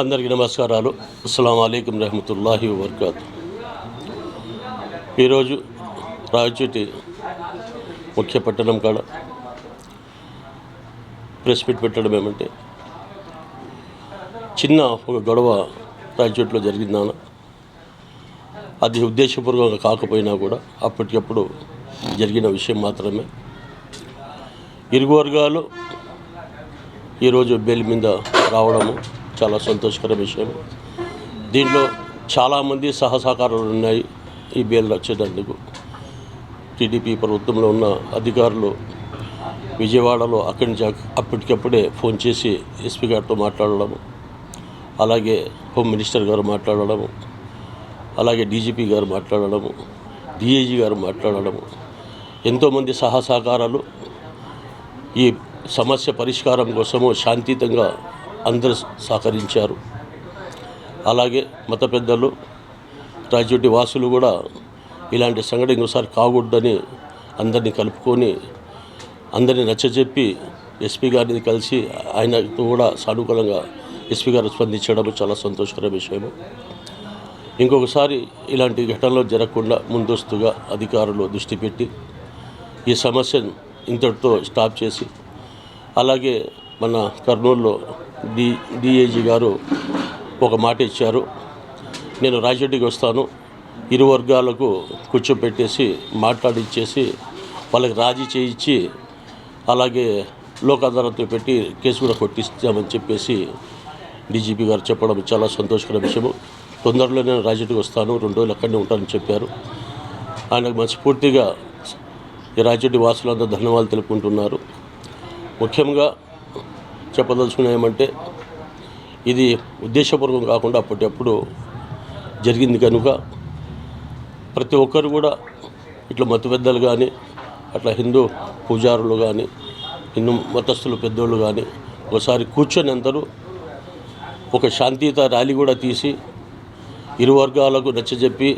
అందరికీ నమస్కారాలు. అస్సలం అయికం రహమతుల్లాహి వర్కాత్ ఈరోజు రాయచోటి ముఖ్య పట్టణం కాడ ప్రెస్ మీట్ పెట్టడం ఏమంటే చిన్న ఒక గొడవ రాయచోటిలో జరిగిందాన అది ఉద్దేశపూర్వకంగా కాకపోయినా కూడా అప్పటికప్పుడు జరిగిన విషయం మాత్రమే. ఇరుగు వర్గాలు ఈరోజు బెయిల్ మీద రావడము చాలా సంతోషకర విషయం. దీంట్లో చాలామంది సహసహకారాలు ఉన్నాయి ఈ బిల్లు వచ్చేటందుకు టీడీపీ ప్రభుత్వంలో ఉన్న అధికారులు విజయవాడలో అక్కడి నుంచి అప్పటికప్పుడే ఫోన్ చేసి ఎస్పీ గారితో మాట్లాడడము అలాగే హోమ్ మినిస్టర్ గారు మాట్లాడడము అలాగే డీజీపీ గారు మాట్లాడడము డిఐజీ గారు మాట్లాడడము. ఎంతోమంది సహసహకారాలు ఈ సమస్య పరిష్కారం కోసము శాంతియుతంగా అందరూ సహకరించారు. అలాగే మత పెద్దలు రాజ్యుడి వాసులు కూడా ఇలాంటి సంఘటన ఇంకోసారి కాకూడదని అందరినీ కలుపుకొని అందరినీ నచ్చజెప్పి ఎస్పీ గారిని కలిసి ఆయనతో కూడా సానుకూలంగా ఎస్పీ గారు స్పందించడం చాలా సంతోషకర విషయము. ఇంకొకసారి ఇలాంటి ఘటనలు జరగకుండా ముందస్తుగా అధికారులు దృష్టి పెట్టి ఈ సమస్యను ఇంతటితో స్టాప్ చేసి అలాగే మన కర్నూలులో డి డిఐజీ గారు ఒక మాట ఇచ్చారు. నేను రాజరెడ్డికి వస్తాను. ఇరు వర్గాలకు కూర్చోపెట్టేసి మాట్లాడిచ్చేసి వాళ్ళకి రాజీ చేయించి అలాగే లోక్ అదాలత్లో పెట్టి కేసు కూడా కొట్టిస్తామని చెప్పేసి డీజీపీ గారు చెప్పడం చాలా సంతోషకర విషయము. తొందరలో నేను రాజరెడ్డికి వస్తాను. రెండు రోజులు అక్కడనే ఉంటానని చెప్పారు. ఆయనకు మనస్ఫూర్తిగా ఈ రాజరెడ్డి వాసులందరూ ధన్యవాదాలు తెలుపుకుంటున్నారు. ముఖ్యంగా చెప్పదలుచుకున్న ఏమంటే ఇది ఉద్దేశపూర్వకం కాకుండా అప్పటికప్పుడు జరిగింది కనుక ప్రతి ఒక్కరు కూడా ఇట్లా మత పెద్దలు కానీ అట్లా హిందూ పూజారులు కానీ హిందూ మతస్థులు పెద్దోళ్ళు కానీ ఒకసారి కూర్చొని అందరూ ఒక శాంతియుత ర్యాలీ కూడా తీసి ఇరు వర్గాలకు నచ్చజెప్పి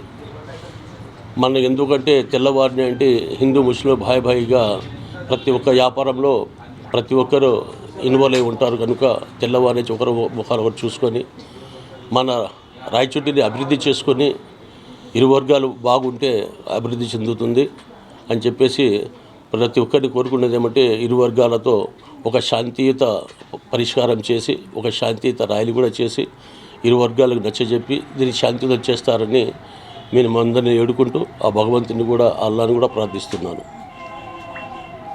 మన ఎందుకంటే తెల్లవారిని అంటే హిందూ ముస్లిం భాయ్ భాయిగా ప్రతి ఒక్క వ్యాపారంలో ప్రతి ఒక్కరు ఇన్వాల్వ్ అయి ఉంటారు కనుక తెల్లవారి ఒకరు ముఖాలు ఒకరు చూసుకొని మన రాయచోటిని అభివృద్ధి చేసుకొని ఇరు వర్గాలు బాగుంటే అభివృద్ధి చెందుతుంది అని చెప్పేసి ప్రతి ఒక్కరిని కోరుకునేది ఏమంటే ఇరు వర్గాలతో ఒక శాంతియుత పరిష్కారం చేసి ఒక శాంతియుత ర్యాలీ కూడా చేసి ఇరు వర్గాలకు నచ్చజెప్పి దీన్ని శాంతియుతం చేస్తారని నేను అందరినీ ఏడుకుంటూ ఆ భగవంతుని కూడా అల్లాని కూడా ప్రార్థిస్తున్నాను.